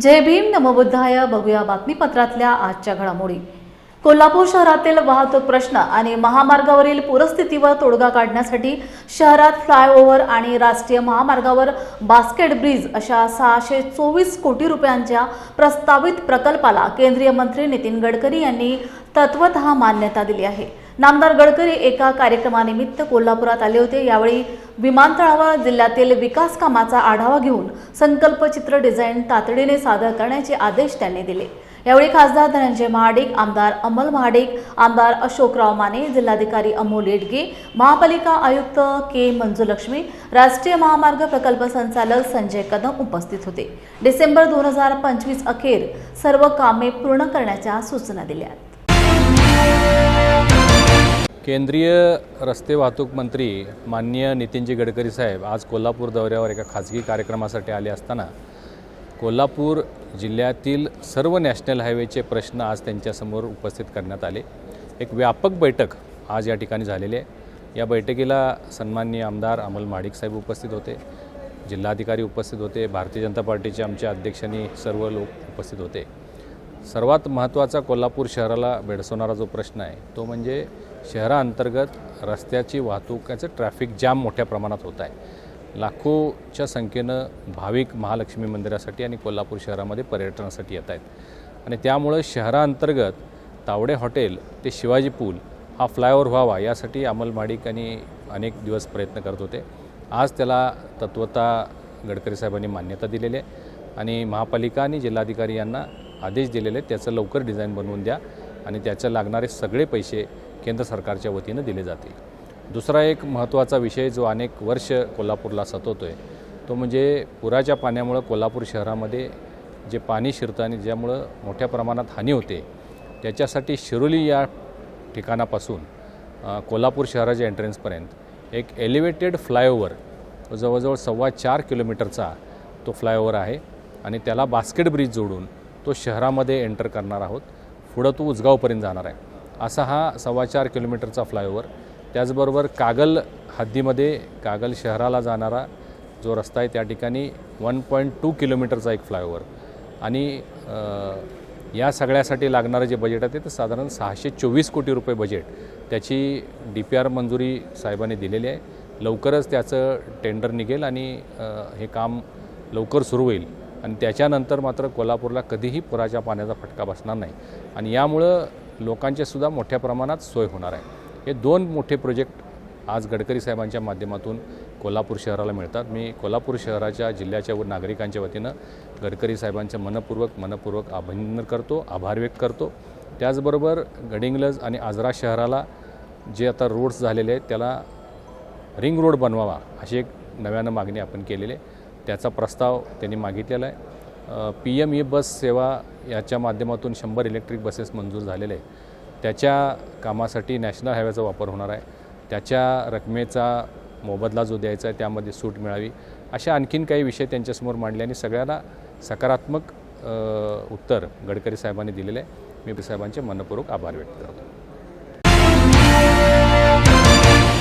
जय भीम नमोबुद्धाय बघूया बातमीपत्रातल्या आजच्या घडामोडी. कोल्हापूर शहरातील वाहतूक प्रश्न आणि महामार्गावरील पूरस्थितीवर तोडगा काढण्यासाठी शहरात फ्लायओव्हर आणि राष्ट्रीय महामार्गावर बास्केट ब्रिज अशा सहाशे चोवीस कोटी रुपयांच्या प्रस्तावित प्रकल्पाला केंद्रीय मंत्री नितीन गडकरी यांनी तत्वत मान्यता दिली आहे. नामदार गडकरी एका कार्यक्रमानिमित्त कोल्हापुरात आले होते. यावेळी विमानतळावर जिल्ह्यातील विकास कामाचा आढावा घेऊन संकल्पचित्र डिझाईन तातडीने सादर करण्याचे आदेश त्यांनी दिले. यावेळी खासदार धनंजय महाडिक आमदार अमल महाडिक आमदार अशोकराव माने जिल्हाधिकारी अमोल येडगे महापालिका आयुक्त के मंजुलक्ष्मी राष्ट्रीय महामार्ग प्रकल्प संचालक संजय कदम उपस्थित होते. डिसेंबर दोन हजार पंचवीस अखेर सर्व कामे पूर्ण करण्याच्या सूचना दिल्या केंद्रीय रस्ते वाहतूक मंत्री माननीय नितीनजी गडकरी साहेब आज कोल्हापूर दौऱ्यावर एका खाजगी कार्यक्रमासाठी आले असताना कोल्हापूर जिल्ह्यातील सर्व नॅशनल हायवेचे प्रश्न आज त्यांच्यासमोर उपस्थित करण्यात आले. एक व्यापक बैठक आज या ठिकाणी झालेली आहे. या बैठकीला सन्माननीय आमदार अमल माडिक साहेब उपस्थित होते. जिल्हाधिकारी उपस्थित होते. भारतीय जनता पार्टीचे आमच्या अध्यक्षांनी सर्व लोक उपस्थित होते. सर्वात महत्त्वाचा कोल्हापूर शहराला भेडसवणारा जो प्रश्न आहे तो म्हणजे शहराअंतर्गत रस्त्याची वाहतुकाचं ट्रॅफिक जाम मोठ्या प्रमाणात होत आहे. लाखोच्या संख्येनं भाविक महालक्ष्मी मंदिरासाठी आणि कोल्हापूर शहरामध्ये पर्यटनासाठी येत आहेत. आणि त्यामुळं शहराअंतर्गत तावडे हॉटेल ते शिवाजी पूल हा फ्लायओव्हर व्हावा यासाठी अमल माडिक अनेक दिवस प्रयत्न करत होते. आज त्याला तत्वता गडकरी साहेबांनी मान्यता दिलेली आहे आणि महापालिका आणि जिल्हाधिकारी यांना आदेश दिलेले आहेत त्याचं लवकर डिझाईन बनवून द्या आणि त्याचं लागणारे सगळे पैसे केंद्र सरकारच्या वतीनं दिले जातील. दुसरा एक महत्त्वाचा विषय जो अनेक वर्ष कोल्हापूरला सतवतो आहे तो म्हणजे पुराच्या पाण्यामुळं कोल्हापूर शहरामध्ये जे पाणी शिरतं आणि ज्यामुळं मोठ्या प्रमाणात हानी होते त्याच्यासाठी शिरोली या ठिकाणापासून कोल्हापूर शहराच्या एंट्रन्सपर्यंत एक एलिव्हेटेड फ्लायओव्हर जवळजवळ सव्वा चार किलोमीटरचा तो फ्लायओव्हर आहे आणि त्याला बास्केट ब्रिज जोडून तो शहरामध्ये एंटर करणार आहोत. पुढं तो उजगावपर्यंत जाणार आहे. असा हा सव्वा चार किलोमीटरचा फ्लायओव्हर त्याचबरोबर कागल हद्दीमध्ये कागल शहराला जाणारा जो रस्ता आहे त्या ठिकाणी वन पॉईंट टू किलोमीटरचा एक फ्लायओव्हर. आणि या सगळ्यासाठी लागणारं जे बजेट आहे ते साधारण सहाशे चोवीस कोटी रुपये बजेट त्याची डी पी आर मंजुरी साहेबांनी दिलेली आहे. लवकरच त्याचं टेंडर निघेल आणि हे काम लवकर सुरू होईल. आणि त्याच्यानंतर मात्र कोल्हापूरला कधीही पुराच्या पाण्याचा फटका बसणार नाही. आणि यामुळं लोकांचे सुद्धा मोठ्या प्रमाणात सोय होणार आहे. हे दोन मोठे प्रोजेक्ट आज गडकरी साहेबांच्या माध्यमातून कोल्हापूर शहराला मिळतात. मी कोल्हापूर शहराच्या जिल्ह्याच्या व नागरिकांच्या वतीनं गडकरी साहेबांचं मनपूर्वक मनपूर्वक अभिनंदन करतो आभार व्यक्त करतो. त्याचबरोबर गडिंग्लज आणि आजरा शहराला जे आता रोड्स झालेले आहेत त्याला रिंग रोड बनवावा अशी एक नव्यानं मागणी आपण केलेली आहे. त्याचा प्रस्ताव त्यांनी मागितलेला आहे. पी एम ई बस सेवा याच्या माध्यमातून शंभर इलेक्ट्रिक बसेस मंजूर झालेले आहे त्याच्या कामासाठी नॅशनल हायवेचा वापर होणार आहे. त्याच्या रकमेचा मोबदला जो द्यायचा आहे त्यामध्ये सूट मिळावी. अशा आणखीन काही विषय त्यांच्यासमोर मांडले आणि सगळ्यांना सकारात्मक उत्तर गडकरी साहेबांनी दिलेलं आहे. मी साहेबांचे मनपूर्वक आभार व्यक्त करतो.